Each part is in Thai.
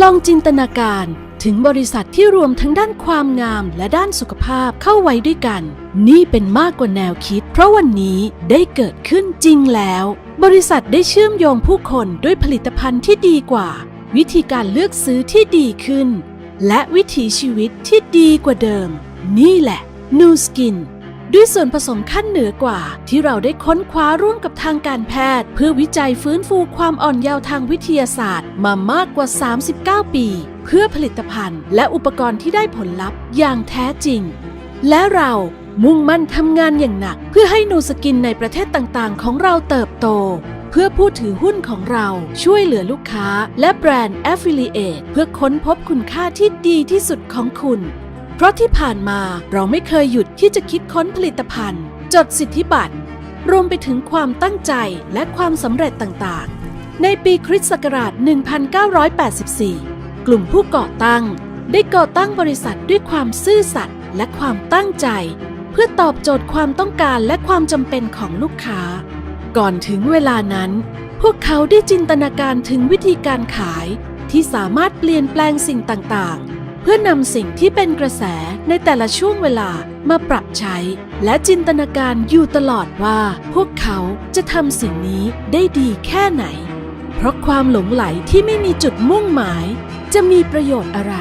ลองจินตนาการถึงบริษัทที่รวมทั้งด้านความงามและด้านสุขภาพเข้าไว้ด้วยกัน นี่เป็นมากกว่าแนวคิด เพราะวันนี้ได้เกิดขึ้นจริงแล้ว บริษัทได้เชื่อมโยงผู้คนด้วยผลิตภัณฑ์ที่ดีกว่า วิธีการเลือกซื้อที่ดีขึ้น และวิถีชีวิตที่ดีกว่าเดิม นี่แหละ New Skin ด้วยส่วนผสมขั้นเหนือกว่า ที่เราได้ค้นคว้าร่วมกับทางการแพทย์ เพื่อวิจัยฟื้นฟูความอ่อนเยาว์ทางวิทยาศาสตร์ มามากกว่า 39 ปี เพื่อผลิตภัณฑ์ และอุปกรณ์ที่ได้ผลลัพธ์อย่างแท้จริง และเรามุ่งมั่นทำงานอย่างหนัก เพื่อให้นูสกินในประเทศต่างๆ ของเราเติบโต เพื่อผู้ถือหุ้นของเราช่วยเหลือลูกค้า และแบรนด์ Affiliate เพื่อค้นพบคุณค่าที่ดีที่สุดของคุณ เพราะที่ผ่านมาเราไม่เคยหยุดที่จะคิดค้นผลิตภัณฑ์ จดสิทธิบัตร รวมไปถึงความตั้งใจและความสำเร็จต่างๆ ในปีคริสต์ศักราช 1984 กลุ่มผู้ก่อตั้ง ได้ก่อตั้งบริษัทด้วยความซื่อสัตย์และความตั้งใจ เพื่อตอบโจทย์ความต้องการและความจำเป็นของลูกค้า ก่อนถึงเวลานั้น พวกเขาได้จินตนาการถึงวิธีการขายที่สามารถเปลี่ยนแปลงสิ่งต่างๆ พื่อนำสิ่งที่เป็นกระแสในแต่ละช่วงเวลามาปรับใช้ และจินตนาการอยู่ตลอดว่า พวกเขาจะทำสิ่งนี้ได้ดีแค่ไหน เพราะความหลงไหลที่ไม่มีจุดมุ่งหมาย จะมีประโยชน์อะไร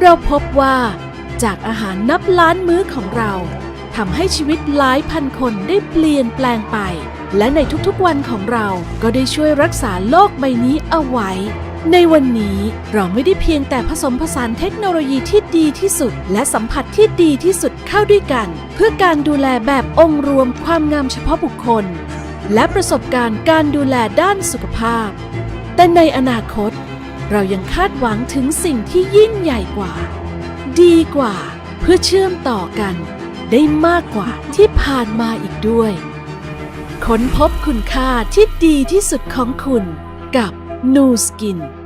เราพบว่า จากอาหารนับล้านมื้อของเราทำให้ชีวิตหลายพันคนได้เปลี่ยนแปลงไป และในทุกๆวันของเราก็ได้ช่วยรักษาโลกใบนี้เอาไว้ ในวันนี้เราไม่ได้เพียงแต่ผสมผสานเทคโนโลยีที่ดีที่สุด และสัมผัสที่ดีที่สุดเข้าด้วยกัน เพื่อการดูแลแบบองค์รวมความงามเฉพาะบุคคล และประสบการณ์การดูแลด้านสุขภาพ แต่ในอนาคต เรายังคาดหวังถึงสิ่งที่ยิ่งใหญ่กว่า ดีกว่า เพื่อเชื่อมต่อกัน ได้มากกว่าที่ผ่านมาอีกด้วยค้นพบคุณค่าที่ดีที่สุดของคุณกับ Nu Skin